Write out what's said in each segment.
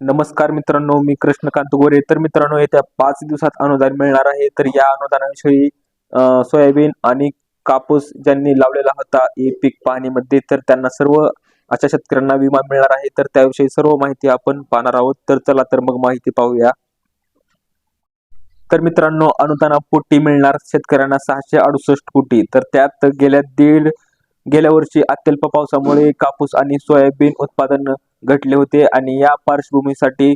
नमस्कार मित्रांनो मी कृष्णकांत गोरे. तर मित्रांनो येत्या पाच दिवसात अनुदान मिळणार आहे. तर या अनुदानाविषयी सोयाबीन आणि कापूस ज्यांनी लावलेला होता हे पीक पाहणीमध्ये तर त्यांना सर्व अशा शेतकऱ्यांना विमा मिळणार आहे. तर त्याविषयी सर्व माहिती आपण पाहणार आहोत. तर चला तर मग माहिती पाहूया. तर मित्रांनो अनुदानापोटी मिळणार शेतकऱ्यांना सहाशे अडुसष्ट कोटी. तर त्यात गेल्या दीड गेल्या वर्षी अत्यल्प पावसामुळे कापूस आणि सोयाबीन उत्पादन घटले होते आणि या पार्श्वभूमीसाठी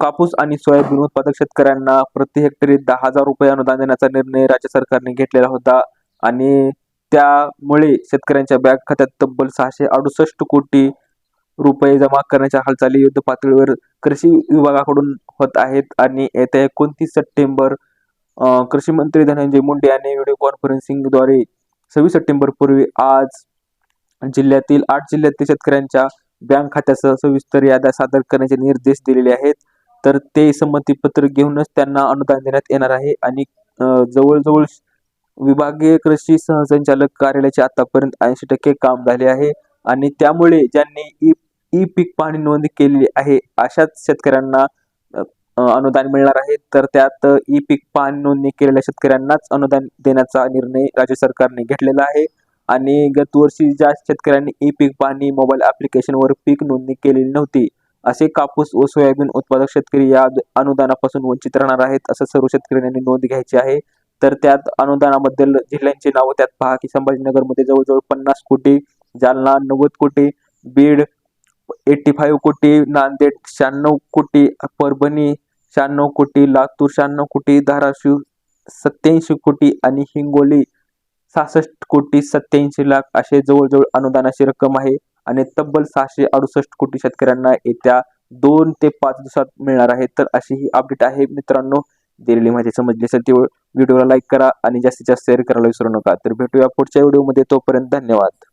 कापूस आणि सोयाबीन उत्पादक शेतकऱ्यांना प्रति हेक्टरी दहा हजार रुपये अनुदान देण्याचा निर्णय राज्य सरकारने घेतलेला होता. आणि त्यामुळे शेतकऱ्यांच्या बँक खात्यात तब्बल सहाशे अडुसष्ट कोटी रुपये जमा करण्याच्या हालचाली युद्ध पातळीवर कृषी विभागाकडून होत आहेत. आणि येत्या एकोणतीस सप्टेंबर कृषी मंत्री धनंजय मुंडे यांनी व्हिडिओ कॉन्फरन्सिंगद्वारे सव्वीस सप्टेंबर पूर्वी आज जिल्ह्यातील आठ जिल्ह्यातील शेतकऱ्यांच्या बँक खात्यासह सविस्तर याद्या सादर करण्याचे निर्देश दिलेले आहेत. तर ते संमतीपत्र घेऊनच त्यांना अनुदान देण्यात येणार आहे आणि जवळजवळ विभागीय कृषी सहसंचालक कार्यालयाचे आतापर्यंत ऐंशी टक्के काम झाले आहे आणि त्यामुळे ज्यांनी ई ई पीक पाहणी नोंद केलेली आहे अशाच शेतकऱ्यांना अनुदान मिळणार आहे. तर त्यात ई पीक पाहणी नोंदणी केलेल्या शेतकऱ्यांनाच अनुदान देण्याचा निर्णय राज्य सरकारने घेतलेला आहे. आणि गत वर्षी ज्या शेतकऱ्यांनी ई पीक पाहणी मोबाईल ॲप्लिकेशनवर पीक नोंदणी केलेली नव्हती असे कापूस व सोयाबीन उत्पादक शेतकरी या अनुदानापासून वंचित राहणार आहेत असं सर्व शेतकऱ्यांनी नोंद घ्यायची आहे. तर त्यात अनुदानाबद्दल जिल्ह्यांची नावं त्यात पहा की संभाजीनगरमध्ये जवळजवळ पन्नास कोटी जालना नव्वद कोटी बीड एट्टी फाईव्ह कोटी नांदेड शहाण्णव कोटी परभणी शहाण्णव कोटी लातूर शहाण्णव कोटी धाराशिव सत्याऐंशी कोटी आणि हिंगोली सहासष्ट कोटी सत्याऐंशी लाख असे जवळजवळ अनुदानाची रक्कम आहे आणि तब्बल सहाशे अडुसष्ट कोटी शेतकऱ्यांना येत्या दोन ते पाच दिवसात मिळणार आहे. तर अशी ही अपडेट आहे मित्रांनो. दिलेली माहिती समजली असेल तेवढं व्हिडिओला लाईक करा आणि जास्तीत जास्त शेअर करायला विसरू नका. तर भेटूया पुढच्या व्हिडिओमध्ये तोपर्यंत धन्यवाद.